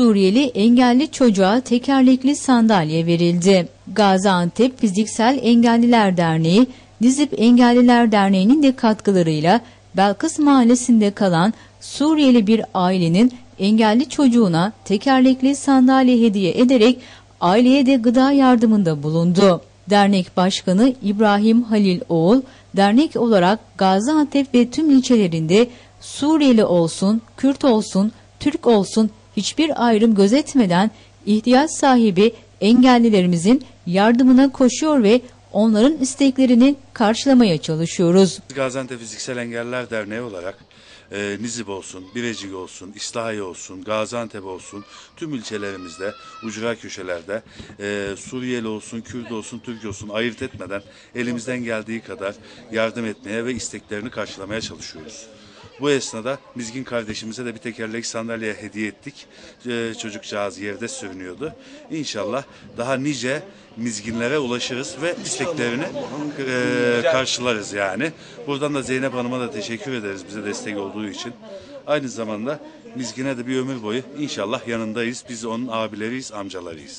Suriyeli engelli çocuğa tekerlekli sandalye verildi. Gaziantep Fiziksel Engelliler Derneği, Dizip Engelliler Derneği'nin de katkılarıyla Belkıs Mahallesi'nde kalan Suriyeli bir ailenin engelli çocuğuna tekerlekli sandalye hediye ederek aileye de gıda yardımında bulundu. Dernek Başkanı İbrahim Halil Oğul, dernek olarak Gaziantep ve tüm ilçelerinde Suriyeli olsun, Kürt olsun, Türk olsun hiçbir ayrım gözetmeden ihtiyaç sahibi engellilerimizin yardımına koşuyor ve onların isteklerini karşılamaya çalışıyoruz. Gaziantep Fiziksel Engelliler Derneği olarak e, Nizip olsun, Birecik olsun, İslahiye olsun, Gaziantep olsun, tüm ilçelerimizde, ucra köşelerde e, Suriyeli olsun, Kürt olsun, Türk olsun ayırt etmeden elimizden geldiği kadar yardım etmeye ve isteklerini karşılamaya çalışıyoruz. Bu esnada Mizgin kardeşimize de bir tekerlek sandalye hediye ettik. Ee, çocukcağız yerde sürünüyordu. İnşallah daha nice mizginlere ulaşırız ve isteklerini e, karşılarız yani. Buradan da Zeynep Hanım'a da teşekkür ederiz bize destek olduğu için. Aynı zamanda Mizgin'e de bir ömür boyu inşallah yanındayız. Biz onun abileriyiz, amcalarıyız.